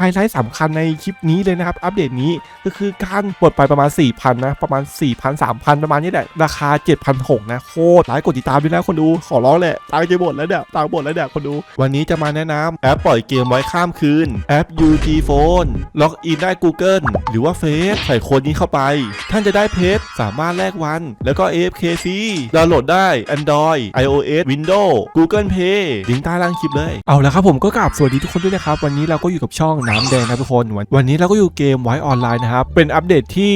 ไฮไลท์สำคัญในคลิปนี้เลยนะครับ อัปเดตนี้ก็คือการปลดไปประมาณ 4,000 นะ ประมาณ 4,000 3,000 ประมาณนี้แหละ ราคา 7,600 นะ โคตรหลายกดติดตามด้วยนะคนดู ขอร้องแหละตังจะหมดแล้วเนี่ยตังหมดแล้วเนี่ยคนดู วันนี้จะมาแนะนำแอปปล่อยเกมไว้ข้ามคืน แอป UG Phone ล็อกอินได้ Google หรือว่าเฟซใส่โค้ดนี้เข้าไป ท่านจะได้เพชรสามารถแลกวัน แล้วก็ AFK ฟรีดาวน์โหลดได้ Android iOS Windows Google Play ลิงก์ใต้ล่างคลิปเลย เอาแล้วครับผมก็กราบสวัสดีทุกคนด้วยนะครับ วันนี้เราก็อยู่กับช่องน้ำแดงนะทุกคน วันนี้เราก็อยู่เกมไว้ออนไลน์นะครับ เป็นอัปเดตที่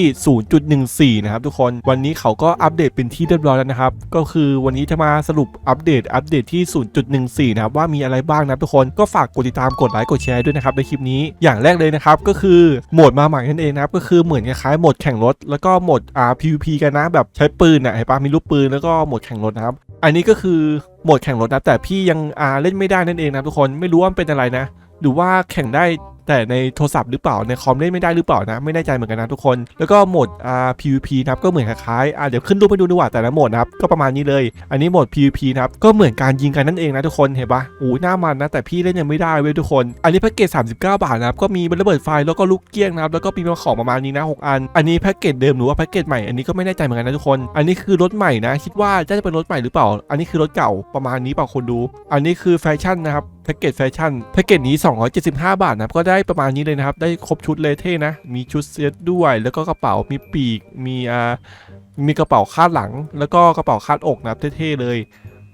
0.14 นะครับทุกคน วันนี้เขาก็อัปเดตเป็นที่เรียบร้อยแล้วนะครับ ก็คือวันนี้จะมาสรุปอัปเดตอัปเดตที่ 0.14 นะครับว่ามีอะไรบ้างนะทุกคน ก็ฝากกดติดตามกดไลค์กดแชร์ด้วยนะครับในคลิปนี้ อย่างแรกเลยนะครับก็คือโหมดมาใหม่นั่นเองนะครับก็คือเหมือนคล้ายๆโหมดแข่งรถ แล้วก็โหมดอ่า PVP กันนะแบบใช้ปืนอะเห็นปะมีลูกปืนแล้วก็โหมดแข่งรถนะครับอันนี้ก็คือโหมดแข่งรถนะแต่พี่ยังอ่าเล่นไม่ได้นั่นเองนะทุกคนไม่รู้ว่าเป็นอะไรนะ หรือว่าแข่งได้ แต่ในโทรศัพท์หรือเปล่าในคอมเล่นไม่ได้หรือเปล่านะ ไม่แน่ใจเหมือนกันนะทุกคน แล้วก็โหมดอ่า PVP นะครับก็เหมือนคล้ายๆอ่าเดี๋ยวขึ้นรูปไปดูดีกว่าแต่ละโหมดนะครับก็ประมาณนี้เลย อันนี้โหมด PVP นะครับก็เหมือนการยิงกันนั่นเองนะทุกคนเห็นปะโอ้หน้ามันนะแต่พี่เล่นยังไม่ได้เว้ยทุกคน อันนี้แพ็กเกจ39 บาทนะครับก็มีระเบิดไฟแล้วก็ลูกเกี้ยงนะครับแล้วก็มีของประมาณนี้นะหกอัน อันนี้แพ็กเกจเดิมหรือว่าแพ็กเกจใหม่อันนี้ก็ไม่แน่ใจเหมือนกันนะทุกคน อันนี้คือรถใหม่นะคิดว่าจะเป็นรถใหม่หรือเปล่า อันนี้คือรถเก่าประมาณนี้เปล่าคนดู อันนี้คือแฟชั่นนะครับ แพ็กเกจแฟชั่นแพ็กเกจนี้ 275 บาทนะครับก็ได้ประมาณนี้เลยนะครับ ได้ครบชุดเลยเท่นะ มีชุดเซตด้วย แล้วก็กระเป๋ามีปีกมีอ่ามีกระเป๋าคาดหลัง แล้วก็กระเป๋าคาดอกนะครับเท่ๆเลย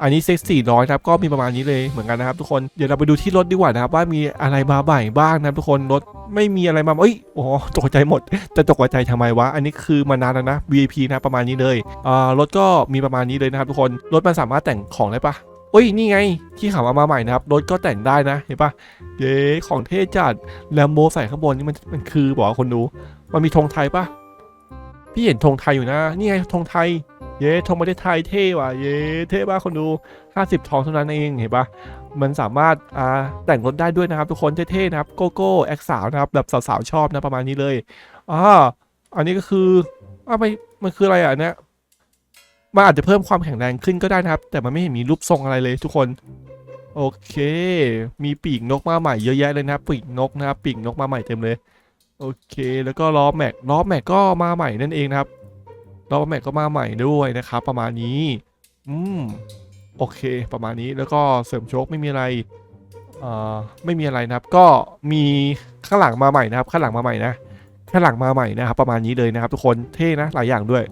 อันนี้เซ็กสี่ร้อยครับก็มีประมาณนี้เลยเหมือนกันนะครับทุกคนเดี๋ยวเราไปดูที่รถดีกว่านะครับว่ามีอะไรมาใหม่บ้างนะทุกคนรถไม่มีอะไรมาเอ้ยโอ้โหตกใจหมดจะตกใจทำไมวะอันนี้คือมานานแล้วนะ VIP นะประมาณนี้เลยอ่ารถก็มีประมาณนี้เลยนะครับทุกคนรถมันสามารถแต่งของได้ปะ อ้ยนี่ไง ที่ขับมามาใหม่นะครับรถก็แต่งได้นะเห็นปะเย้ของเท่จัดแลมโบใส่ข้างบนนี่มันมันคือบอกคนดูมันมีธงไทยปะพี่เห็นธงไทยอยู่นะ นี่ไงธงไทย เย้ธงประเทศไทยเท่ว่ะเย้เท่มาคนดู 50 ทองเท่านั้นเองเห็นปะมันสามารถอ่าแต่งรถได้ด้วยนะครับ ทุกคนเท่ๆนะครับโกโก้แอคสาวนะครับแบบสาวๆชอบนะประมาณนี้เลยอ่าอันนี้ก็คืออ่าไม่มันคืออะไรอะเนี่ย มันอาจจะเพิ่มความแข็งแรงขึ้นก็ได้นะครับ แต่มันไม่เห็นมีรูปทรงอะไรเลยทุกคน โอเค มีปีกนกมาใหม่เยอะแยะเลยนะปีกนกนะครับปีกนกมาใหม่เต็มเลย โอเค แล้วก็ล้อแม็กล้อแม็กก็มาใหม่นั่นเองนะครับล้อแม็กก็มาใหม่ด้วยนะครับ ประมาณนี้ อืมโอเค ประมาณนี้แล้วก็เสริมโชคไม่มีอะไรเอ่อไม่มีอะไรนะครับ ก็มีข้างหลังมาใหม่นะครับ ข้างหลังมาใหม่นะข้างหลังมาใหม่นะครับ ประมาณนี้เลยนะครับ ทุกคนเท่นะหลายอย่างด้วย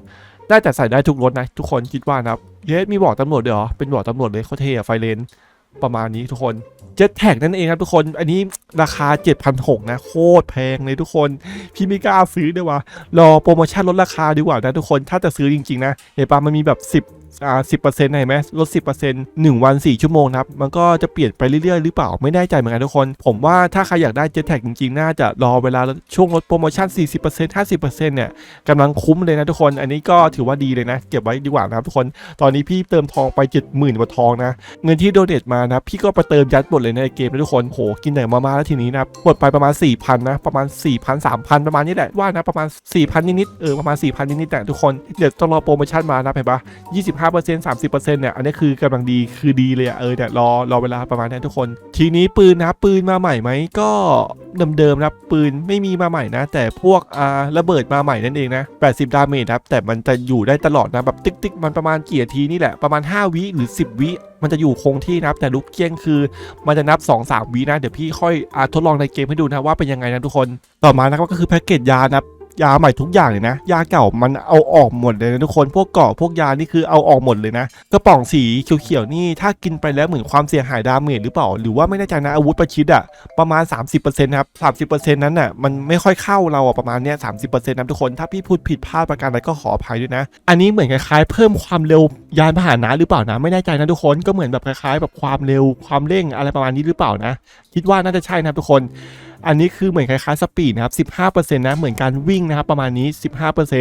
ได้แต่ใส่ได้ทุกรถนะ ทุกคนคิดว่านะครับเยสมีบอกตำรวจเด้วยเหรอเป็นบอกตำรวจเลยเขาเทอะไฟเลนประมาณนี้ทุกคน เจ็ตแท็กนั่นเองครับทุกคน อันนี้ราคา 7,600นะโคตรแพงเลยทุกคน พี่ไม่กล้าซื้อด้วยว่ะรอโปรโมชั่นลดราคาดีกว่านะทุกคนถ้าจะซื้อจริงๆนะเห็นปะมันมีแบบ 10อ่าสิบเปอร์เซ็นต์เห็นไหมลดสิบเปอร์เซ็นต์หนึ่งวันสี่ชั่วโมงครับ มันก็จะเปลี่ยนไปเรื่อยๆ หรือเปล่าไม่แน่ใจเหมือนกันทุกคน ผมว่าถ้าใครอยากได้เจ็ตแท็กจริงๆ น่าจะรอเวลาช่วงลดโปรโมชั่น40% 50%เนี่ยกำลังคุ้มเลยนะทุกคน อันนี้ก็ถือว่าดีเลยนะ เก็บไว้ดีกว่านะครับทุกคน ตอนนี้พี่เติมทองไป70,000กว่าทองนะ เงินที่โดเนทมานะพี่ก็ไปเติมยัดหมดเลยในเกมนะทุกคนโหกินไหนมามาแล้วทีนี้นะหมดไปประมาณ4,000นะประมาณ4,000 3,000ประมาณนี้แหละว่านะประมาณ4,000นิดๆเออประมาณ4,000นิดๆแต่ทุกคนเดี๋ยวต้องรอโปรโมชั่นมานะเห็นปะ25% 30%เนี่ยอันนี้คือกำลังดีคือดีเลยอะเออเนี่ยรอรอเวลาประมาณนี้ทุกคน ทีนี้ปืนนะปืนมาใหม่ไหมก็เดิมๆนะปืนไม่มีมาใหม่นะ แต่พวกอ่าระเบิดมาใหม่นั่นเองนะ80 ดาเมจครับแต่มันจะอยู่ได้ตลอดนะแบบติ๊กๆมันประมาณกี่นาทีนี่แหละประมาณ 5 วิหรือ 10 วิมันจะอยู่คงที่นะครับแต่ลูกเกี้ยงคือมันจะนับ 2-3วินะเดี๋ยวพี่ค่อยอทดลองในเกมให้ดูนะว่าเป็นยังไงนะทุกคน ต่อมานะครับก็คือแพ็กเกจยานะครับ ยาใหม่ทุกอย่างเลยนะ ยาเก่ามันเอาออกหมดเลยนะทุกคนพวกเกาะพวกยานี่คือเอาออกหมดเลยนะกระป๋องสีเขียวๆนี่ถ้ากินไปแล้วเหมือนความเสียหายดาเมจหรือเปล่า หรือว่าไม่แน่ใจนะอาวุธประชิดอะประมาณ 30%นะครับ30%นั้นน่ะมันไม่ค่อยเข้าเราอะประมาณเนี้ย30%นต์นะทุกคนถ้าพี่พูดผิดพลาดประการใดก็ขออภัยด้วยนะ อันนี้เหมือนคล้ายๆ เพิ่มความเร็วยานพาหนะหรือเปล่านะไม่แน่ใจนะทุกคนก็เหมือนแบบคล้ายๆ แบบความเร็วความเร่งอะไรประมาณนี้หรือเปล่านะ คิดว่าน่าจะใช่นะทุกคนอันนี้คือเหมือนคล้ายๆสปีดนะครับ 15%นะ เหมือนการวิ่งนะครับ ประมาณนี้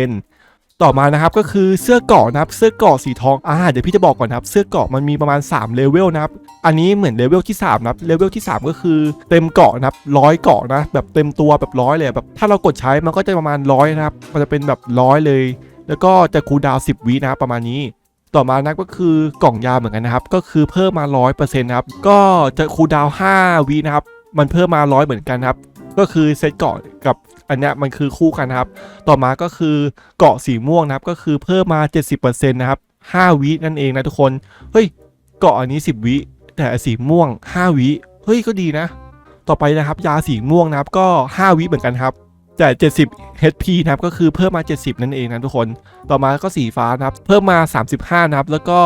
15%ต่อมานะครับก็คือเสื้อเกาะนะครับเสื้อเกาะสีทองอ่าเดี๋ยวพี่จะบอกก่อนนะครับเสื้อเกาะมันมีประมาณ3เลเวลนะครับอันนี้เหมือนเลเวลที่3นะครับเลเวลที่ 3 ก็คือเต็มเกาะนะครับร้อยเกาะนะแบบเต็มตัวแบบร้อยเลยแบบถ้าเรากดใช้มันก็จะประมาณร้อยนะครับมันจะเป็นแบบร้อยเลย แล้วก็จะคูลดาวน์10วินะครับประมาณนี้ ต่อมานะก็คือกล่องยาเหมือนกันนะครับก็คือเพิ่มมา 100%นะครับก็จะคูลดาวน์5วินะครับ มันเพิ่มมา100เหมือนกันครับ ก็คือเซตเกาะกับอันนี้มันคือคู่กันครับ ต่อมาก็คือเกาะสีม่วงนะครับ ก็คือเพิ่มมา 70%นะครับ5วินั่นเองนะทุกคน เฮ้ย เกาะอันนี้ 10 วิ แต่สีม่วง 5 วิ เฮ้ย ก็ดีนะ ต่อไปนะครับ ยาสีม่วงนะครับ ก็ 5 วิเหมือนกันครับ แต่ 70 HP นะครับ ก็คือเพิ่มมา 70 นั่นเองนะทุกคน ต่อมาก็สีฟ้านะครับ เพิ่มมา 35 นะครับ แล้วก็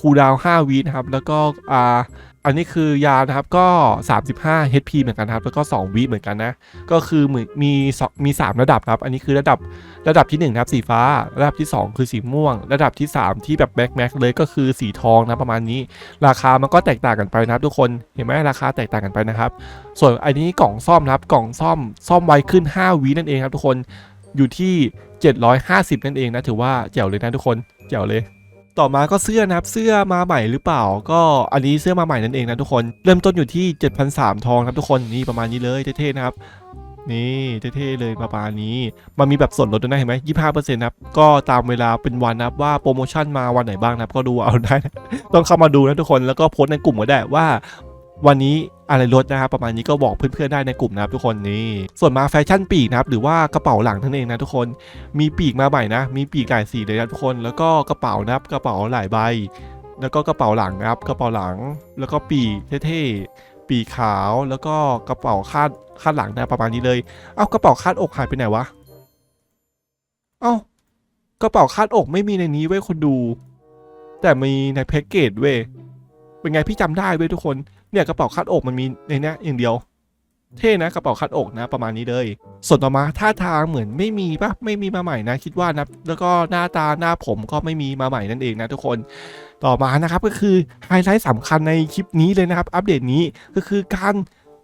คูลดาวน์5วินะครับ แล้วก็ อ่า อันนี้คือยานะครับก็ 35 HP เหมือนกันครับ แล้วก็ 2 วิเหมือนกันนะ ก็คือเหมือนมีสองมี 3 ระดับครับ อันนี้คือระดับระดับที่1นะครับสีฟ้า ระดับที่ 2 คือสีม่วง ระดับที่ 3 ที่แบบแม็กแม็กเลยก็คือสีทองนะประมาณนี้ ราคามันก็แตกต่างกันไปนะครับ ทุกคนเห็นไหมราคาแตกต่างกันไปนะครับ ส่วนอันนี้กล่องซ่อมนะครับกล่องซ่อมซ่อมไวขึ้น 5 วินั่นเองครับ ทุกคนอยู่ที่ 750 นั่นเองนะถือว่าแจ๋วเลยนะทุกคนแจ๋วเลย ต่อมาก็เสื้อนะครับเสื้อมาใหม่หรือเปล่า ก็อันนี้เสื้อมาใหม่นั่นเองนะทุกคน เริ่มต้นอยู่ที่ 7,300 ทองครับทุกคนนี่ประมาณนี้เลยเท่ๆนะครับนี่เท่ๆเลยประมาณนี้ มันมีแบบส่วนลดด้วยนะเห็นไหมยี่ห้าเปอร์เซ็นต์นะครับ ก็ตามเวลาเป็นวันนะครับว่าโปรโมชั่นมาวันไหนบ้างนะครับ ก็ดูเอาได้ ต้องเข้ามาดูนะทุกคน แล้วก็โพสต์ในกลุ่มก็ได้ว่า วันนี้อะไรลดนะครับประมาณนี้ก็บอกเพื่อนๆได้ในกลุ่มนะครับทุกคนนี่ส่วนมาแฟชั่นปีกนะครับหรือว่ากระเป๋าหลังนั่นเองนะทุกคนมีปีกมาใหม่นะ มีปีกหลายสีเลยนะทุกคนแล้วก็กระเป๋านะครับกระเป๋าหลายใบ แล้วก็กระเป๋าหลังนะครับกระเป๋าหลัง แล้วก็ปีกเท่ๆปีกขาวแล้วก็กระเป๋าคาดคาดหลังนะประมาณนี้เลยเอากระเป๋าคาดอกหายไปไหนวะเอ้ากระเป๋าคาดอกไม่มีในนี้เว้ยคนดู แต่มีในแพ็กเกจเว้ยเป็นไงพี่จำได้เว้ยทุกคน เนี่ยกระเป๋าคาดอกมันมีในนี้อย่างเดียว เท่นะกระเป๋าคาดอกนะประมาณนี้เลย ส่วนต่อมาท่าทางเหมือนไม่มีปะไม่มีมาใหม่นะคิดว่านะแล้วก็หน้าตาหน้าผมก็ไม่มีมาใหม่นั่นเองนะทุกคนต่อมานะครับก็คือไฮไลท์สำคัญในคลิปนี้เลยนะครับ อัปเดตนี้ก็คือการ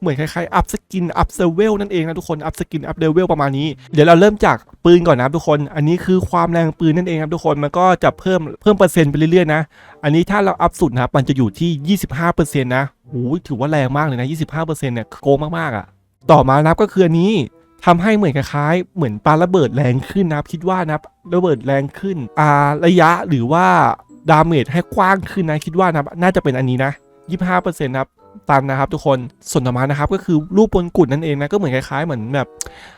เหมือนคล้ายๆอัพส กินอัพเซเวลนั่นเองนะทุกคนอัพสกินอัพเลเวลประมาณนี้ เดี๋ยวเราเริ่มจากปืนก่อนนะทุกคน อันนี้คือความแรงปืนนั่นเองครับทุกคนมันก็จะเพิ่มเพิ่มเปอร์เซ็นต์ไปเรื่อยๆนะ อันนี้ถ้าเราอัพสุดนะครับมันจะอยู่ที่ 25%นะโอ้ถือว่าแรงมากเลยนะ 25%เนี่ยโกงมากๆอะ ต่อมานับก็คืออันนี้ทำให้เหมือนคล้ายๆเหมือนปาระเบิดแรงขึ้นนะครับ คิดว่านะครับระเบิดแรงขึ้นอ่าระยะหรือว่าดาเมจให้กว้างขึ้นนะคิดว่านับน่าจะเป็นอันนี้นะ 25%นะครับ ตันนะครับ ทุกคนส่วนต่อมานะครับก็คือรูปบนกุดนั่นเองนะก็เหมือนคล้ายๆ เหมือนแบบ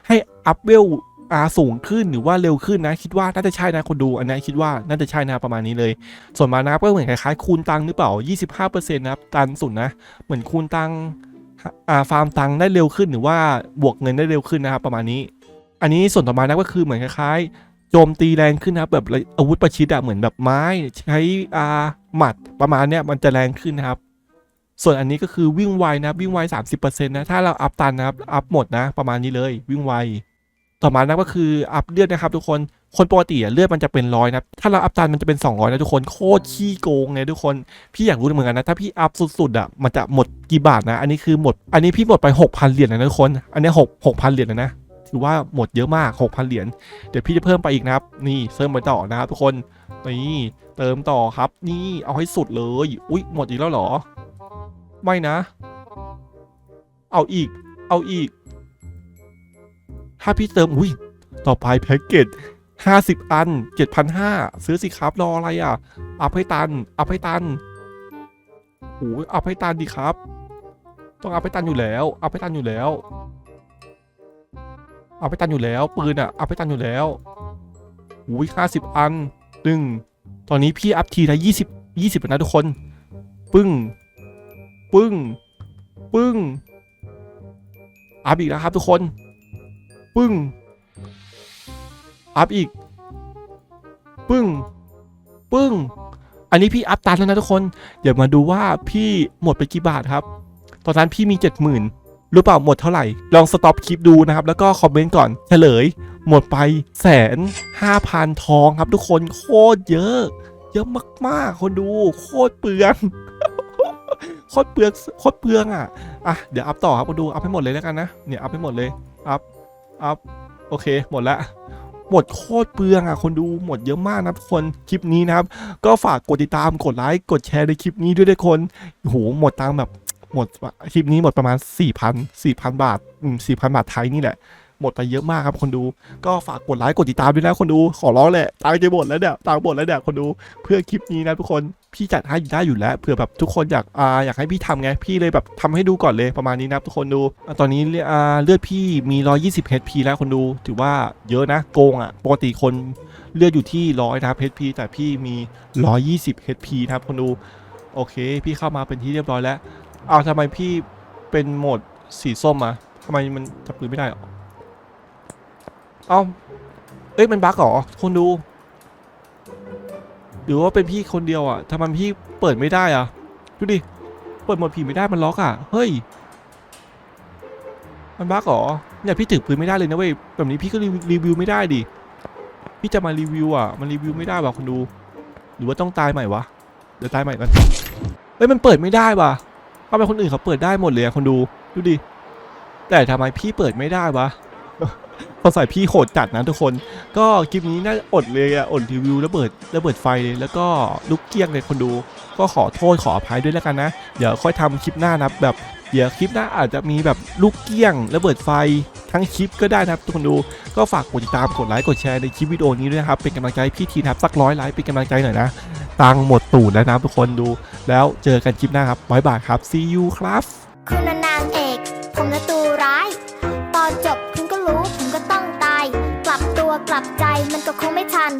ให้อัพเวลอาสูงขึ้นหรือว่าเร็วขึ้นนะ คิดว่าน่าจะใช่นะคนดูอันนี้คิดว่าน่าจะใช่นะประมาณนี้เลย ส่วนมานะครับก็เหมือนคล้ายๆคูณตังค์หรือเปล่า 25%นะครับตันสุดนะ เหมือนคูณตังค์อาฟาร์มตังค์ได้เร็วขึ้นหรือว่าบวกเงินได้เร็วขึ้นนะครับประมาณนี้ อันนี้ส่วนต่อมานะก็คือเหมือนคล้ายๆ โจมตีแรงขึ้นนะครับแบบอาวุธประชิดอะเหมือนแบบไม้ใช้อาหมัดประมาณเนี้ยมันจะแรงขึ้นนะครับ ส่วนอันนี้ก็คือวิ่งไวนะวิ่งไว 30%นะถ้าเราอัพตันนะครับอัพหมดนะประมาณนี้เลยวิ่งไว ต่อมานะก็คืออัพเลือดนะครับ ทุกคนคนปกติเลือดมันจะเป็นร้อยนะถ้าเราอัพตันมันจะเป็น 200นะทุกคนโคตรขี้โกงเลยทุกคนพี่อยากรู้เหมือนกันนะถ้าพี่อัพสุดๆอะมันจะหมดกี่บาทนะ อันนี้คือหมด อันนี้พี่หมดไป 6,000เหรียญนะทุกคน อันนี้6 6,000เหรียญนะนะถือว่าหมดเยอะมาก 6,000 เหรียญ เดี๋ยวพี่จะเพิ่มไปอีกนะครับ นี่เพิ่มไปต่อนะครับทุกคน นี่เติมต่อครับ นี่เอาให้สุดเลย อุ๊ย หมดอีกแล้วเหรอ ไม่นะ เอาอีก เอาอีก ถ้าพี่เติม อุ้ย ต่อไปแพ็กเกจ50อัน7,500ซื้อสิครับ รออะไรอะ อัพให้ตัน อัพให้ตันโอ้ยอัพให้ตันดีครับ ต้องอัพให้ตันอยู่แล้ว อัพให้ตันอยู่แล้ว อัพให้ตันอยู่แล้ว ปืนอะ อัพให้ตันอยู่แล้วโอ้ย50อันตึงตอนนี้พี่อัพทีละ20 20แล้วนะทุกคน ปึ้ง ปึ้ง ปึ้งอัพอีกแล้วครับทุกคน ปึ้ง อัพอีก ปึ้ง ปึ้ง อันนี้พี่อัพตันแล้วนะทุกคน เดี๋ยวมาดูว่าพี่หมดไปกี่บาทครับ ตอนนั้นพี่มีเจ็ดหมื่นรู้เปล่าหมดเท่าไหร่ ลองสต็อปคลิปดูนะครับ แล้วก็คอมเมนต์ก่อนเฉลย หมดไปแสนห้าพันทองครับทุกคน โคตรเยอะ เยอะมากๆ คนดู โคตรเปลือง คตรเปลืองโคตรเปลืองอะอะเดี๋ยวอัพต่อครับคนดูอัพให้หมดเลยแล้วกันนะเนี่ยอัพให้หมดเลยอัพอัพโอเคหมดละหมดโคตรเปลืองอะคนดูหมดเยอะมากนะทุกคนคลิปนี้นะครับ ก็ฝากกดติดตามกดไลค์กดแชร์ในคลิปนี้ด้วยทุกคนโหหมดตังแบบหมดคลิปนี้หมดประมาณ 4,000 4,000 บาทอืม4,000 บาทไทยนี่แหละ หมดไปเยอะมากครับคนดู ก็ฝากกดไลค์กดติดตามด้วยนะคนดู ขอร้องแหละตังค์จะหมดแล้วเนี่ยตังค์หมดแล้วเนี่ยคนดู เพื่อคลิปนี้นะทุกคนพี่จัดให้ได้อยู่แล้วเผื่อแบบทุกคนอยากอ่าอยากให้พี่ทำไงพี่เลยแบบทำให้ดูก่อนเลยประมาณนี้นะทุกคนดูตอนนี้อ่าเลือดพี่มี 120 HP แล้วคนดู ถือว่าเยอะนะโกงอะปกติคนเลือดอยู่ที่ร้อยนะครับ HP แต่พี่มี 120 HP นะครับคนดูโอเค พี่เข้ามาเป็นที่เรียบร้อยแล้วเอาวทำไมพี่เป็นโหมดสีส้มอะทำไมมันจับปืนไม่ได้อ เอ้าเอ้ยมันบั๊กเหรอคนดู หรือว่าเป็นพี่คนเดียวอะทำไมพี่เปิดไม่ได้อะ ดูดิ เปิดหมดผีไม่ได้มันล็อกอะ เฮ้ย มันบั๊กเหรอเนี่ยพี่ถือปืนไม่ได้เลยนะเว้ย แบบนี้พี่ก็รีวิวไม่ได้ดิ พี่จะมารีวิวอะ มันรีวิวไม่ได้ว่ะคนดู หรือว่าต้องตายใหม่วะ เดี๋ยวตายใหม่กันเฮ้ยมันเปิดไม่ได้ว่ะทำไมคนอื่นเขาเปิดได้หมดเลยอะคนดู ดูดิ แต่ทำไมพี่เปิดไม่ได้วะ พอใส่พี่โหดจัดนะทุกคน ก็คลิปนี้น่าอดเลยอะอดรีวิวระเบิดระเบิดไฟเลยแล้วก็ลุกเกี้ยงเลยคนดู ก็ขอโทษขออภัยด้วยแล้วกันนะ เดี๋ยวค่อยทำคลิปหน้านะแบบเดี๋ยวคลิปหน้าอาจจะมีแบบลูกเกี้ยงระเบิดไฟทั้งคลิปก็ได้นะครับทุกคนดูก็ฝากกดติดตามกดไลค์กดแชร์ในคลิปวิดีโอนี้ด้วยนะครับเป็นกำลังใจพี่ทีนะครับสักร้อยไลค์เป็นกำลังใจหน่อยนะตังหมดตูดแล้วนะทุกคนดู แล้วเจอกันคลิปหน้าครับบ๊ายบายครับ see you ครับ มันก็คงไม่ทัน